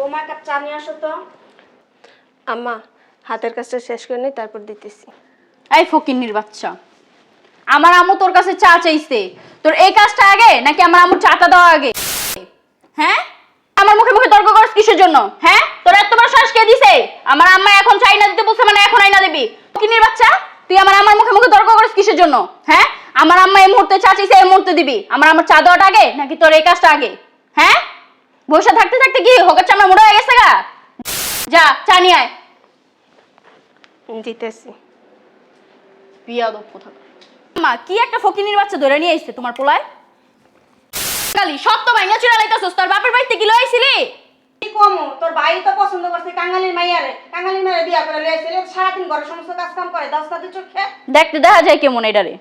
বৌমা কাপ চা নিয়ে আসো তো। আম্মা হাতের কাজটা শেষ করে নিই তারপর দিতেছি। এই ফকিন্নির বাচ্চা আমার আম্মু তোর কাছে চা চাইছে। তোর এই কাজটা আগে নাকি আমার আম্মুর চাটা দেওয়া আগে? হ্যাঁ? আমার মুখে মুখে তর্ক করছ কিসের জন্য? হ্যাঁ? তোর এত বড় শ্বাস কে দিছে? আমার আম্মা এখন চাই না দিতে বলছে মানে এখন আইনা দিবি। ফকিন্নির বাচ্চা তুই আমার আমার মুখে মুখে তর্ক করছ কিসের জন্য? হ্যাঁ? আমার আম্মা এই মুহূর্তে চা চাইছে এই মুহূর্তে দিবি। আমার আমার চা দেওয়াটা আগে নাকি তোর এই কাজটা আগে? হ্যাঁ? বসে থাকতে থাকতে কি হোকের চামড়া মোটা হয়ে গেছে গা? যা চা নিয়ে আয়। দিতেছি। বিয়াদব কোথাকার মা কি একটা ফকিনির বাচ্চা ধরে নিয়ে আইছে তোমার পোলায়? কালি সব তো ভাইঙ্গা চুরা লাইতাছস তোর বাপের বাড়িতে কি লইছিলি কি কমু? তোর ভাই তো পছন্দ করছে কাঙ্গালির মাইয়ারে। কাঙ্গালির মাইয়ারে বিয়া করে লয়ে এসেছিল সারাদিন ঘরে সমস্ত কাজ কাম করে দশ তাদের চোখে। দেখতে দেখা যায় কেমন এটারে।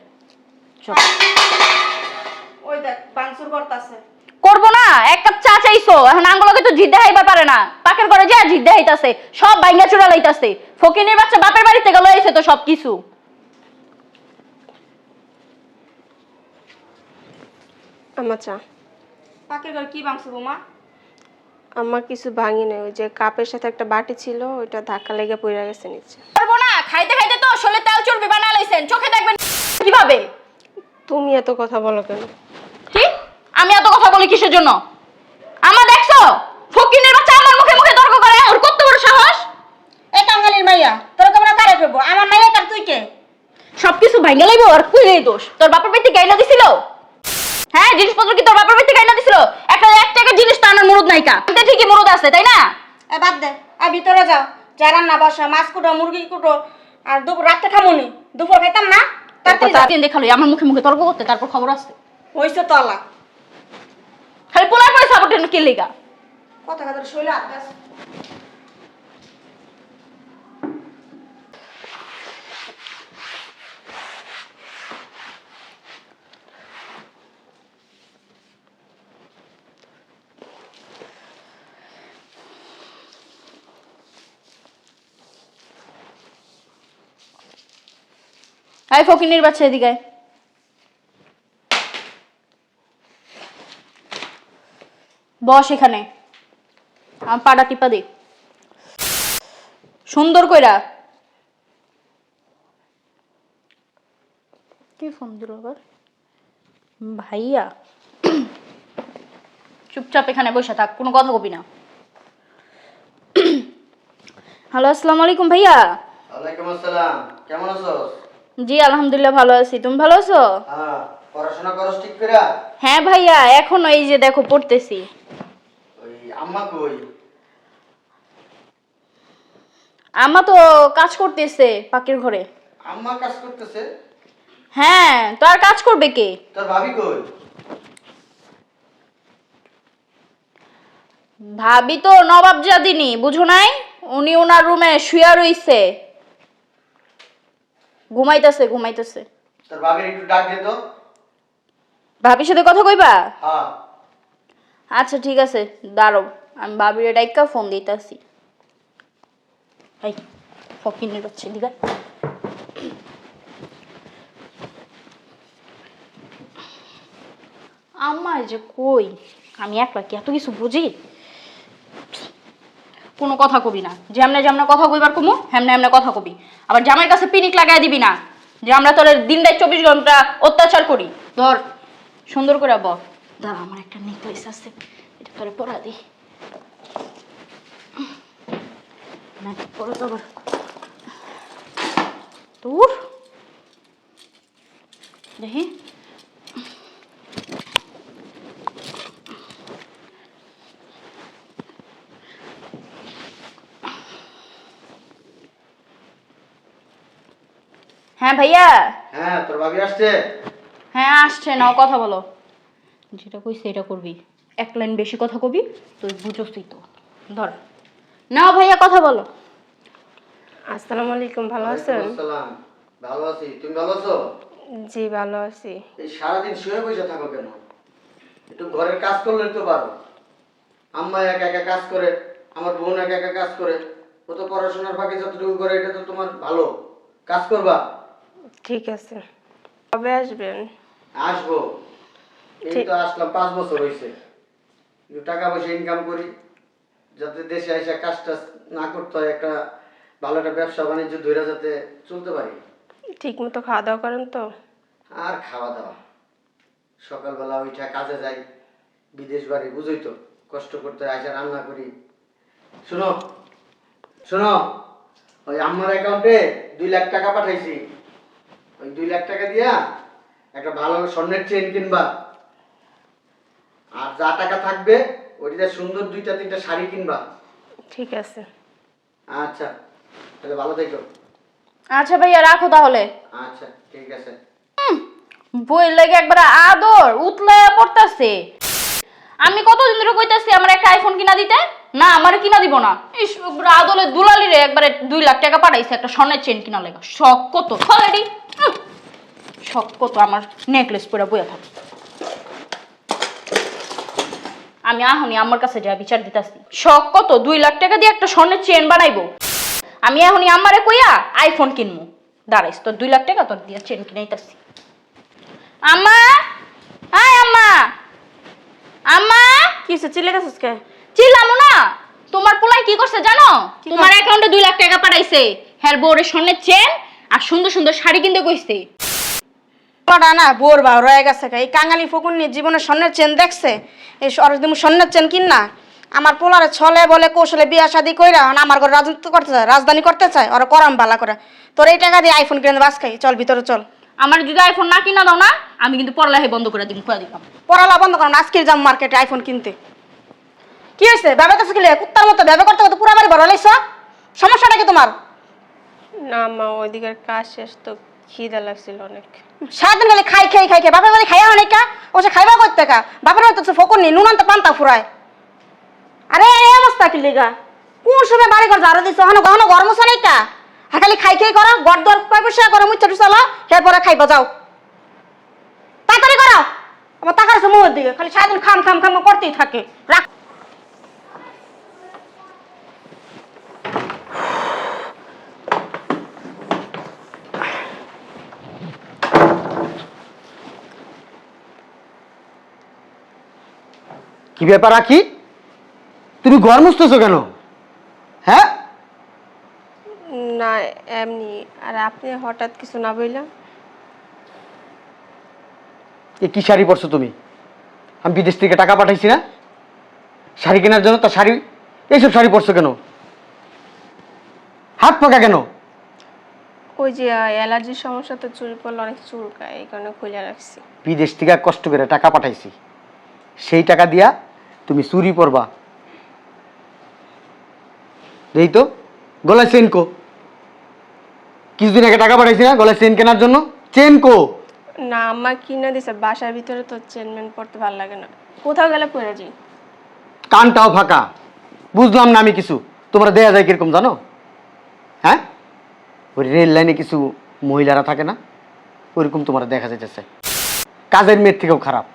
ওই দেখ বাংসুর করতাছে। করব না এক কাপ চা চাইছো। এখন আঙ্গুলকে তো জিদ দেখাইবার পারে না। পাকের ঘরে যা জিদ দেখাইতাছে সব ভাইঙ্গা চুরা লাইতাছে। ফকিনির বাচ্চা বাপের বাড়ি থেকে লইছে তো সব কিছু। আম্মা চা। পাকের ঘরে কি বাংসু বৌমা? আম্মা কিছু ভাঙি নেই ওই যে কাপের সাথে একটা বাটি ছিল ওইটা ধাক্কা লেগে পড়ে গেছে নিচে। করব না খাইতে খাইতে তো শোলে তেল চর্বি বানা লাইছেন চোখে দেখবেন কীভাবে? তুমি এত কথা বলো কেন? কি? আমি এত কথা বলি কিসের জন্য? আমা দেখছ? ফকিনের বাচ্চা আমার মুখে মুখে তর্ক করে ওর কত বড় সাহস? এ কাঙ্গালির মাইয়া তোর কেমন কারে ফেলব? আমার মাইয়া কার তুই কে? সবকিছু ভাঙে লাইবো আর কুইলেই দোষ। তোর বাপের বাড়িতে গাইনা দিছিল? হ্যাঁ জিনিসপত্র কি তোর বাপের বাড়িতে গাইনা দিছিল? একটা এক টাকা জিনিস তো আনার মুরুদ নাইকা। এটা ঠিকই মুরুদ আছে তাই না? এ বাদ দে আর ভিতরে যাও। যা রান্না বসা মাছ কুটো মুরগি কুটো আর দুপুর রাতে খামুনি। দুপুর খাইতাম না যাও। দিন দেখাল আমার মুখে মুখে তর্ক করতে তারপর খবর আছে হইছে তলা। খালি পোলার পরে সাপোর্ট কে লেগা? কথা কথা শৈল আকাশ আই ফকিনের বাচ্চা এদিকে বস এখানে। আমার পাটা টিপা দে। সুন্দর কইরা। কি ফোন দিল আবার? ভাইয়া। চুপচাপ এখানে বসে থাক কোনো কথা কবি না। হ্যালো আসসালামু আলাইকুম ভাইয়া। ওয়ালাইকুম আসসালাম কেমন আছো? জি আলহামদুলিল্লাহ ভালো আছি। তুমি ভালো আছো? হ্যাঁ পড়াশোনা করস ঠিক করে হ্যাঁ ভাইয়া এখন এই যে দেখো পড়তেছি। আম্মা কই? আমা তো কাজ করতেছে পাখির ঘরে। আম্মা কাজ করতেছে? হ্যাঁ তো আর কাজ করবে কে? তোর ভাবি কই? ভাবি তো নবাব জাদিনি বুঝো নাই? উনি ওনার রুমে শুয়া রইছে। ঘুমাইতেছে ঘুমাইতেছে। তোর ভাবির একটু ডাক দে তো। ভাবির সাথে কথা কইবা? হ্যাঁ। আচ্ছা ঠিক আছে দাঁড়ো আমি ভাবির ডাইকা ফোন দিতেছি। এই ফকিনের বাচ্চা দিঘা এই যে কই, আমি একলা কি এত কিছু বুঝি? কোনো কথা কবি না। যেমনে যেমনে কথা কইবার কমু, হেমনে হেমনে কথা কবি। আবার জামাইয়ের কাছে পিনিক লাগাই দিবি না। যে আমরা তোর দিন রাত চব্বিশ ঘণ্টা অত্যাচার করি। ধর, সুন্দর করে বল। দাঁড়া, আমার একটা নেকলেস আছে। এটা তোরে পরা দি। না তো আবার। তোর? দেখি। হ্যাঁ ভাইয়া? হ্যাঁ তোর ভাবি আসছে? হ্যাঁ আসছে। নাও কথা বলো। যেটা কইছে এটা করবি। এক লাইন বেশি কথা কবি তুই বুঝোসই তো। ধর। নাও ভাইয়া কথা বলো। আসসালামু আলাইকুম ভালো আছেন? আসসালাম। ভালো আছি। তুমি ভালো আছো? জি ভালো আছি। এই সারাদিন শুয়ে বসে থাকো কেন? একটু ঘরের কাজ করলে তো পারো। আম্মা একা একা কাজ করে আমার বোন একা একা কাজ করে। ও তো পড়াশোনার ফাঁকে যতটুকু করে এটা তো তোমার ভালো। কাজ করবা? ঠিক আছে। কবে আসবেন? আসব। এই তো আসলাম পাঁচ বছর হয়েছে টাকা পয়সা ইনকাম করি যাতে দেশে এসে কাজ টাজ না করতে হয় একটা ভালো একটা ব্যবসা বাণিজ্য ধরে যাতে চলতে পারি। ঠিক মতো খাওয়া দাওয়া করেন তো? আর খাওয়া দাওয়া। সকালবেলা ওইটা কাজে যাই বিদেশ বাড়ি বুঝই তো কষ্ট করতে হয়, আসে রান্না করি। শোনো শোনো ওই আম্মার অ্যাকাউন্টে দুই লাখ টাকা পাঠাইছি। ওই দুই লাখ টাকা দিয়া একটা ভালো স্বর্ণের চেন কিনবা। আর যা টাকা থাকবে ওইটা সুন্দর দুইটা তিনটা শাড়ি কিনবা। ঠিক আছে। আচ্ছা তাহলে ভালো থেকো। আচ্ছা ভাইয়া রাখো তাহলে। আচ্ছা ঠিক আছে। বই লেগে একবার আদর উতলে পড়তাছে। আমি কতদিন ধরে কইতাছি আমার একটা আইফোন কিনা দিতে? না আমার কিনা দিব না। ইস আদলে দুলালি রে একবারে দুই লাখ টাকা পাঠাইছে একটা স্বর্ণের চেন কিনা লেগা। শখ কত অলরেডি শখ কত আমার নেকলেস পরে বইয়া থাকে। আমি আহনি আমার কাছে যা বিচার দিতাছি। শখ কত? দুই লাখ টাকা দিয়ে একটা স্বর্ণের চেন বানাইবো। আমি এখনই আমারে কইয়া আইফোন কিনবো দাঁড়াইস তোর দুই লাখ টাকা তোর দিয়া চেন কিনাইতাছি। আম্মা! হাই আম্মা! আম্মা! কি হচ্ছে চিলে গেছিস কে? চিল্লামো না! তোমার পোলাই কি করছে জানো? তোমার অ্যাকাউন্টে দুই লাখ টাকা পাঠাইছে। বউরের স্বর্ণের চেন আর সুন্দর সুন্দর শাড়ি কিনতে কইছে। পোলাটা না বোর বা রয়ে গেছে এই কাঙালি ফকুন নিয়ে জীবনে স্বর্ণের চেন দেখছে? এই অরদিন স্বর্ণের চেন কিন না আমার পোলারে ছলে বলে কৌশলে বিয়া শাদি কইরা আমার ঘরে রাজত্ব করতে চায় রাজধানী করতে চায় ওরা করাম বালা করে। তোর এই টাকা দিয়ে আইফোন কিনে বাস খাই চল ভিতরে চল। আমার যদি আইফোন না কিনা দাও না আমি কিন্তু পড়ালেখা বন্ধ করে দিন কয়ে দিলাম। পড়ালা বন্ধ করো আজকে যাম মার্কেটে আইফোন কিনতে। কি হয়েছে? ভেবে তো শিখলে কুত্তার মতো ভেবে করতে করতে পুরা বাড়ি বড় লাইছ সমস্যাটা কি তোমার? না মা ওইদিকের কাজ শেষ তো খিদা লাগছিল অনেক। সারাদিন খালি খাই খাই খাই খাই। বাপের বাড়ি খাইয়া অনেক ও সে খাইবা করতে কা? বাপের বাড়ি তো ফকুন নি নুন আনতে পান্তা ফুরায়। আরে, এই অবস্থা কি লিগা? কোন সময় বাড়ি ঘর ঝাড়ু দিছ? হনো গহনো গরম আছে নাই কা? আর খালি খাই খাই করো গড় দর পয়সা করো মুচ্ছা টুচালো এরপরে খাইবা যাও। তাড়াতাড়ি করো। আমার আছে মুহের দিকে, খালি সারাদিন খাম খাম খাম করতেই থাকে। রাখ। কি ব্যাপার আখি? তুমি ঘর মুছতেছো কেন? হ্যাঁ? না এমনি। আর আপনি হঠাৎ কিছু না বললাম এ কি শাড়ি পরছো তুমি? আমি বিদেশ থেকে টাকা পাঠাইছি না? শাড়ি কেনার জন্য তা শাড়ি এইসব শাড়ি পরছো কেন? হাত পাকা কেন? ওই যে অ্যালার্জির সমস্যা তো চুল পড়লে অনেক চুলকায় এই কারণে খুলে রাখছি। বিদেশ থেকে কষ্ট করে টাকা পাঠাইছি। সেই টাকা দিয়া তুমি চুরি পরবা। এই তো গলায় চেন কো। কিছুদিন আগে টাকা পাঠাইছি না গলায় চেন কেনার জন্য। চেন কো। না আম্মা কিনা দিছে বাসার ভিতরে তো চেনমেন পড়তে ভালো লাগে না। কোথাও গেলে পড়ে যাই। কানটাও ফাঁকা। বুঝলাম না আমি কিছু। তোমরা দেয়া যায় কীরকম জানো? হ্যাঁ? ওই রেল লাইনে কিছু মহিলারা থাকে না ওইরকম তোমার দেখা যাইতেছে। কাজের মেয়ের থেকেও খারাপ।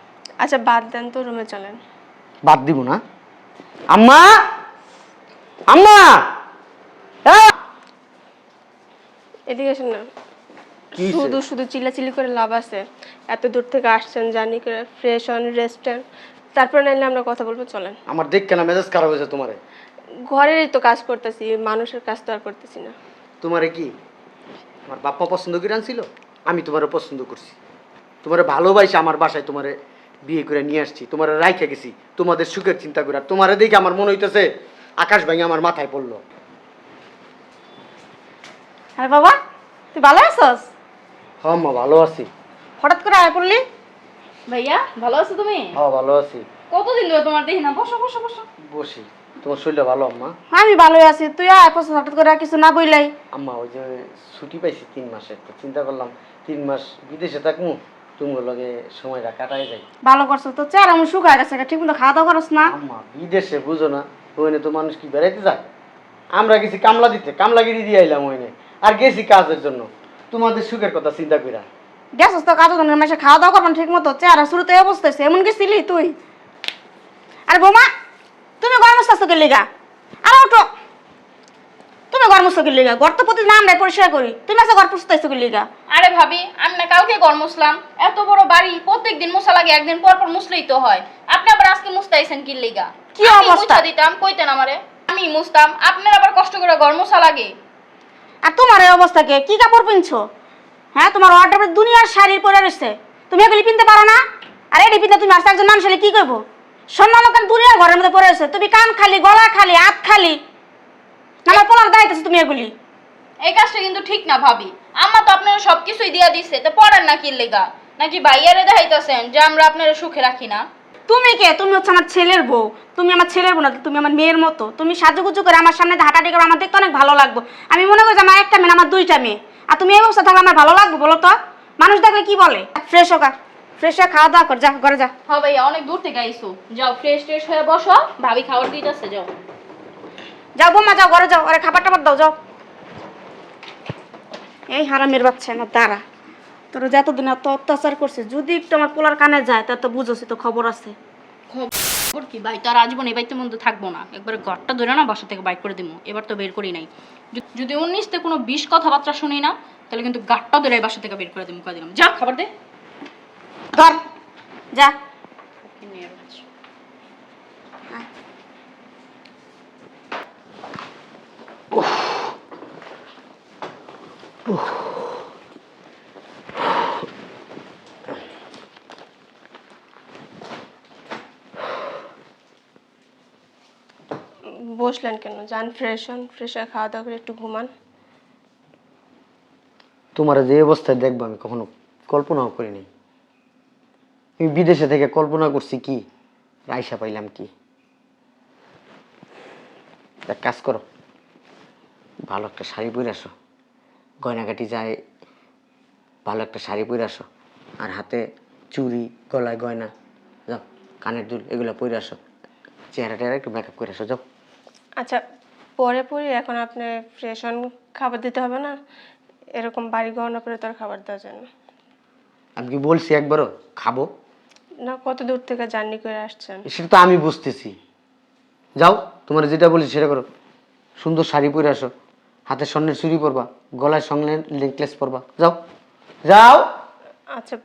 আচ্ছা বাদ দেন তো রুমে চলেন। বাদ দিব না। আম্মা! আম্মা! হ্যাঁ! এদিকে আসেন না। শুধু শুধু চিল্লাচিল্লি করে লাভ আছে। এত দূর থেকে আসছেন জানি করে ফ্রেশ হন রেস্টুরেন্ট তারপর নাইলে আমরা কথা বলব চলেন। আমার দেখ কেন মেজাজ খারাপ হয়েছে তোমারে। ঘরেরই তো কাজ করতেছি মানুষের কাজ তো আর করতেছি না। তোমারে কি? আমার বাপ্পা পছন্দ করে আনছিল? আমি তোমারে পছন্দ করছি। তোমারে ভালোবাসি আমার বাসায় তোমারে বিয়ে করে নিয়ে আসছি তোমারে রাইখে গেছি তোমাদের সুখের চিন্তা করে। তোমারে দেখে আমার মনে হইতেছে আকাশ ভেঙে আমার মাথায় পড়ল। আরে বাবা তুই ভালো আছস? হ্যাঁ মা ভালো আছি। হঠাৎ করে আয় পড়লি? ভাইয়া ভালো আছো তুমি? হ্যাঁ ভালো আছি। কতদিন ধরে তোমার দেখি না? বসো বসো বসো। বসি। তোমার শরীরটা ভালো আম্মা? আমি ভালোই আছি। তুই আয় হঠাৎ করে কিছু না বইলাই আম্মা ওই যে ছুটি পাইছি তিন মাসের তো চিন্তা করলাম তিন মাস বিদেশে থাকব তোমার লগে সময়টা কাটাই যায় ভালো করছ তো? চেহারা আমি শুকায় গেছে ঠিক মতো খাওয়া দাওয়া না? আম্মা বিদেশে বুঝো না ওইনে তো মানুষ কি বেড়াইতে যায়? আমরা গেছি কামলা দিতে কামলাগিরি দিয়ে আইলাম ওইনে আর গেছি কাজের জন্য। তোমাদের সুখের কথা চিন্তা কইরা। গেছস তো কাজের জন্য মেশে খাওয়া দাওয়া করবেন ঠিক মতো চেহারা শুরুতে অবস্থা হয়েছে এমন গেছিলি তুই? আরে বোমা তুমি গরম আসছো কে লিগা আর ওঠো। তুমি গরম আসছো কে লিগা ঘর তো প্রতিদিন আমরা পরিষ্কার করি। তুমি আসো ঘর পুষতেছো কে লিগা আরে ভাবি আমি না কালকে ঘর মুসলাম এত বড় বাড়ি প্রত্যেক দিন মুসা লাগে একদিন পর পর মুসলেই তো হয়। আপনি আবার আজকে মুস্তাইছেন কি লিগা কি অবস্থা? দিতাম কইতেন আমারে। আমি মুস্তাম আপনার আবার কষ্ট করে গরমসা লাগে। আর তোমার এই অবস্থা কে? কি কাপড় পিনছো? হ্যাঁ তোমার অর্ডার দুনিয়ার শাড়ি পরে রয়েছে। তুমি এগুলি পিনতে পারো না? আর এটি পিনতে তুমি আসতে একজন মানুষ হলে কি করব? সম্মান কান দুনিয়ার ঘরের মধ্যে পরে রয়েছে। তুমি কান খালি গলা খালি হাত খালি। আমার পোলার দাঁড়াইতেছো তুমি এগুলি। এই কাজটা কিন্তু ঠিক না ভাবি। আম্মা তো আপনারা সব কিছুই দিয়া দিচ্ছে তো পড়েন না কি লেগা? নাকি ভাইয়ারে দেখাইতেছেন যে আমরা আপনারা সুখে রাখি না? তুমি কে? তুমি হচ্ছে আমার ছেলের বউ। তুমি আমার ছেলের বউ না তুমি আমার মেয়ের মতো। তুমি সাজুগুজু করে আমার সামনে হাঁটাটি করে আমার দেখতে অনেক ভালো লাগবে। আমি মনে করি যে আমার একটা মেয়ে আমার দুইটা মেয়ে। আর তুমি এই অবস্থা থাকলে আমার ভালো লাগবে বলো তো? মানুষ দেখলে কি বলে? ফ্রেশ হোক ফ্রেশ হয়ে খাওয়া দাওয়া কর যা ঘরে যা। হ্যাঁ ভাইয়া অনেক দূর থেকে আইসো যাও ফ্রেশ ট্রেশ হয়ে বসো। ভাবি খাবার দিতেছে যাও। যাও বোমা যাও ঘরে যাও। আরে খাবার টাবার দাও যাও। এই হারামের বাচ্চা আমার দ্বারা তোর যতদিন এত অত্যাচার করছে যদি একটু আমার পোলার কানে যায় তা তো বুঝোছি তো খবর আছে। খবর কি? ভাই তো আর আজীবন এই বাড়িতে মধ্যে থাকব না। একবার ঘরটা ধরে না বাসা থেকে বাইক করে দিবো এবার তো বের করি নাই। যদি- যদি উনিশতে কোনো বিষ কথাবার্তা শুনি না তাহলে কিন্তু গাটটা ধরে বাসা থেকে বের করে দিবো দিলাম যা খাবার দে। ধর। যা। বসলেন কেন? যান ফ্রেশ হন ফ্রেশ হয়ে খাওয়া দাওয়া করে একটু ঘুমান। তোমার যে অবস্থায় দেখব আমি কখনো কল্পনাও করিনি। আমি বিদেশে থেকে কল্পনা করছি কি রাইসা পাইলাম কি। এক কাজ করো, ভালো একটা শাড়ি পরে আসো। গয়নাগাটি যায় ভালো একটা শাড়ি পরে আসো। আর হাতে চুড়ি গলায় গয়না যাও কানের দুল এগুলো পরে আসো। চেহারা টেহারা একটু মেকআপ করে আসো যাও। আচ্ছা পরে পরে এখন আপনি ফ্রেশ হন খাবার দিতে হবে না? এরকম বাড়ি গহনা করে তো আর খাবার দেওয়া যায় না। আমি কি বলছি একবারও? খাব? না কত দূর থেকে জার্নি করে আসছেন? সেটা তো আমি বুঝতেছি। যাও তোমার যেটা বলি সেটা করো। সুন্দর শাড়ি পরে আসো। হাতে স্বর্ণের চুড়ি পরবা গলায় স্বর্ণের নেকলেস পরবা। যাও। যাও। আচ্ছা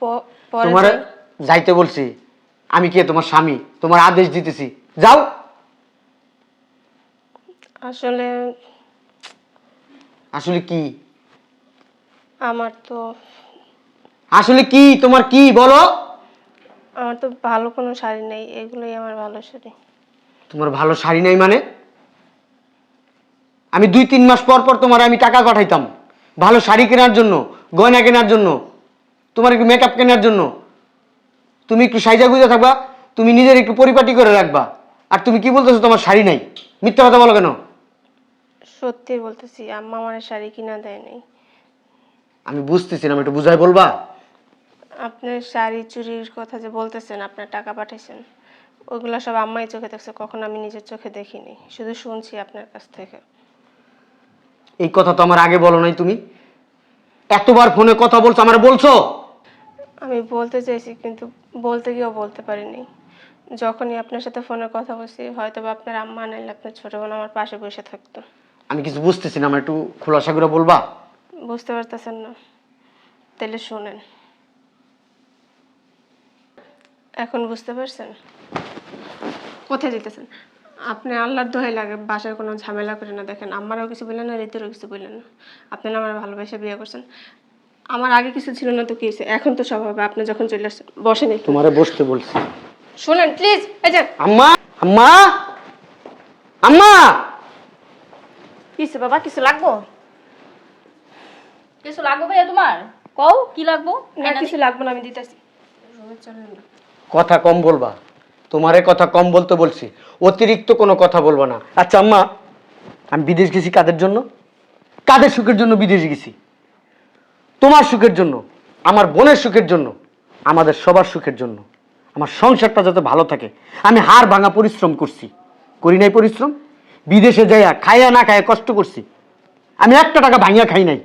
প- পরে তোমার যাই। যাইতে বলছি। আমি কে? তোমার স্বামী। তোমার আদেশ দিতেছি। যাও। আসলে আসলে কি? আমার তো আসলে কি? তোমার কি? বলো। আমার তো ভালো কোনো শাড়ি নেই। এগুলোই আমার ভালো শাড়ি। তোমার ভালো শাড়ি নাই মানে? আমি দুই তিন মাস পর পর তোমার আমি টাকা পাঠাইতাম। ভালো শাড়ি কেনার জন্য গয়না কেনার জন্য তোমার একটু মেকআপ কেনার জন্য। তুমি একটু সাইজা গুজা থাকবা তুমি নিজের একটু পরিপাটি করে রাখবা। আর তুমি কি বলতেছো তোমার শাড়ি নাই? মিথ্যা কথা বলো কেন? সত্যি বলতেছি আম্মা আমার শাড়ি কিনা দেয় নাই। আমি বুঝতেছি না আমি একটু বুঝাই বলবা। আপনার শাড়ি চুরির কথা যে বলতেছেন আপনার টাকা পাঠাইছেন ওইগুলো সব আম্মাই চোখে দেখছে কখন আমি নিজের চোখে দেখিনি। শুধু শুনছি আপনার কাছ থেকে। এই কথা তো আমার আগে বলো নাই তুমি। এতবার ফোনে কথা বলছো আমার বলছো? আমি বলতে চাইছি কিন্তু বলতে গিয়েও বলতে পারিনি। যখনই আপনার সাথে ফোনে কথা বলছি হয়তো বা আপনার আম্মা নাইলে আপনার ছোটো বোন আমার পাশে বসে থাকতো। আমি কিছু বুঝতেছি না আমার একটু খোলাসা করে বলবা? বুঝতে পারতেছেন না। তাহলে শোনেন। এখন বুঝতে পারছেন? কোথায় যেতেছেন? আপনি আল্লাহর দোহাই লাগে বাসায় কোনো ঝামেলা করে না। দেখেন আমারও কিছু বললেন না রীতিরও কিছু বললেন না। আপনি আমার ভালোবাসা বিয়ে করছেন। আমার আগে কিছু ছিল না তো কি হয়েছে? এখন তো সব হবে। আপনি যখন চলে আসছেন বসেন একটু। তোমারে বসতে বলছি। শুনেন প্লিজ এই যে আম্মা আম্মা আম্মা! কিছু বাবা? কিছু লাগবো? কিছু লাগবো ভাইয়া তোমার? কও কি লাগবো? না কিছু লাগবে না আমি দিতেছি। চলেন না। কথা কম বলবা। তোমারে কথা কম বলতে বলছি, অতিরিক্ত কোনো কথা বলব না। আচ্ছা আম্মা, আমি বিদেশ গেছি কাদের জন্য? কাদের সুখের জন্য বিদেশ গেছি? তোমার সুখের জন্য, আমার বোনের সুখের জন্য, আমাদের সবার সুখের জন্য। আমার সংসারটা যাতে ভালো থাকে। আমি হাড় ভাঙা পরিশ্রম করছি। করি নাই পরিশ্রম? বিদেশে যাইয়া খাইয়া না খাইয়া কষ্ট করছি। আমি একটা টাকা ভাঙিয়া খাই নাই।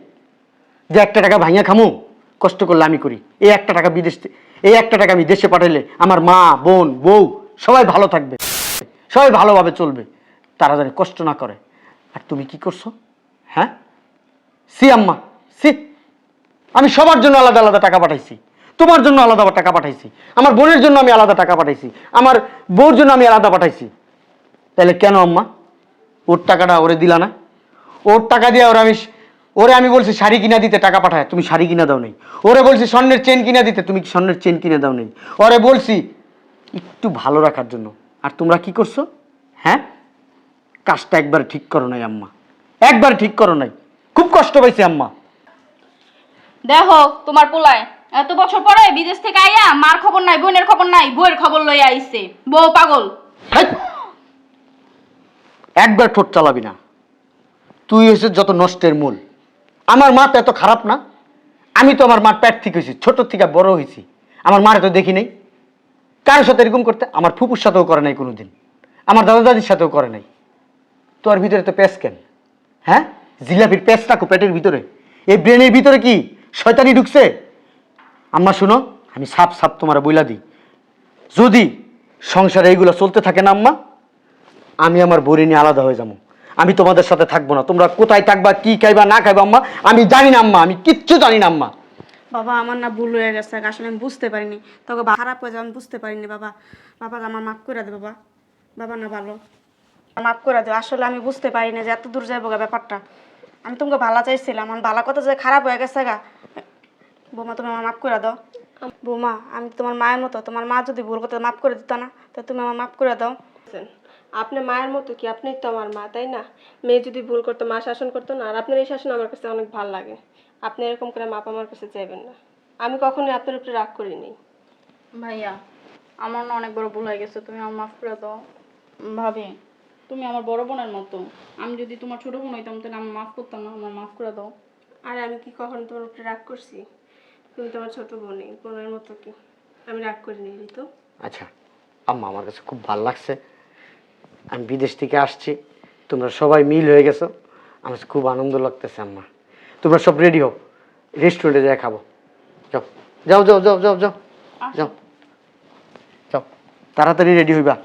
যে একটা টাকা ভাঙিয়া খামো, কষ্ট করলে আমি করি। এই একটা টাকা বিদেশ এই একটা টাকা আমি দেশে পাঠাইলে আমার মা, বোন, বউ সবাই ভালো থাকবে, সবাই ভালোভাবে চলবে, তারা যেন কষ্ট না করে। আর তুমি কি করছ? হ্যাঁ? সি আম্মা, সি। আমি সবার জন্য আলাদা আলাদা টাকা পাঠাইছি, তোমার জন্য আলাদা টাকা পাঠাইছি, আমার বোনের জন্য আমি আলাদা টাকা পাঠাইছি, আমার বউর জন্য আমি আলাদা পাঠাইছি। তাহলে কেন আম্মা? ওর টাকাটা ওরে দিলা না? ওর টাকা দিয়ে ওরা আমি ওরে আমি বলছি শাড়ি কিনা দিতে টাকা পাঠায় তুমি শাড়ি কিনা দাও নেই। ওরে বলছি স্বর্ণের চেন কিনা দিতে তুমি স্বর্ণের চেন কিনে দাও নেই। ওরে বলছি একটু ভালো রাখার জন্য। আর তোমরা কি করছ? হ্যাঁ? কাজটা একবার ঠিক করো নাই আম্মা। একবার ঠিক করো নাই। খুব কষ্ট পাইছে আম্মা। দেখো তোমার পোলায় এত বছর পরে বিদেশ থেকে আইয়া মার খবর নাই বোনের খবর নাই বউয়ের খবর লইয়া আইছে। বউ পাগল! একবার ঠোঁট চালাবি না। তুই হয়েছে যত নষ্টের মূল। আমার মা তো এত খারাপ না। আমি তো আমার মার পেট থেকে হয়েছি ছোটোর থেকে বড় হয়েছি। আমার মারে তো দেখি নাই। কারোর সাথে এরকম করতে আমার ফুপুর সাথেও করে নাই কোনোদিন। আমার দাদা দাদির সাথেও করে নাই। তোর ভিতরে তো পেস কেন? হ্যাঁ? জিলাপির পেস রাখো পেটের ভিতরে। এই ব্রেনের ভিতরে কি শয়তানি ঢুকছে? আম্মা, শুনো, আমি সাপ সাপ তোমার বইলা দিই। যদি সংসারে এইগুলো চলতে থাকে না আম্মা, আমি আমার বড়ি নিয়ে আলাদা হয়ে যাব। আমি তোমাদের সাথে থাকব না। তোমরা কোথায় থাকবা, কি খাইবা, না খাইবা, আম্মা? আমি জানি না, আম্মা। আমি কিচ্ছু জানি না, আম্মা। বাবা, আমার না ভুল হয়ে গেছে। আসলে আমি বুঝতে পারিনি। তোকে খারাপ হয়ে যাবে আমি বুঝতে পারিনি, বাবা। বাবা আমার মাফ করে দে, বাবা। বাবা না ভালো। মাফ করে দে। আসলে আমি বুঝতে পারিনি যে এত দূর যাইব গা ব্যাপারটা। আমি তোমাকে ভালো চাইছিলাম। আমার ভালো কথা যে খারাপ হয়ে গেছে গা। বৌমা, তুমি আমার মাফ করে দাও। বৌমা, আমি তোমার মায়ের মতো। তোমার মা যদি ভুল করতে মাফ করে দিত না, তো তুমি আমার মাফ করে দাও। আছেন। আপনি মায়ের মতো কি? আপনি তো আমার মা তাই না? মেয়ে যদি ভুল করতো মা শাসন করতো না আর আপনার এই শাসন আমার কাছে অনেক ভালো লাগে। আপনি এরকম করে মাপ আমার কাছে চাইবেন না। আমি কখনোই আপনার উপরে রাগ করিনি ভাইয়া আমার না অনেক বড় ভুল হয়ে গেছে। তুমি আমার মাফ করে দাও। ভাবি তুমি আমার বড় বোনের মতো। আমি যদি তোমার ছোট বোন হইতাম তাহলে আমি মাফ করতাম না আমার মাফ করে দাও। আর আমি কি কখনো তোমার উপরে রাগ করছি? তুমি তোমার ছোট বোনই বোনের মতো কি? আমি রাগ করিনি ঋতু। আচ্ছা আম্মা আমার কাছে খুব ভালো লাগছে। আমি বিদেশ থেকে আসছি। তোমরা সবাই মিল হয়ে গেছো। আমার খুব আনন্দ লাগতেছে আমার তোমরা সব রেডি হও। রেস্টুরেন্টে যাই খাব। যাও। যাও যাও যাও যাও যাও। যাও। তাড়াতাড়ি রেডি হইবা।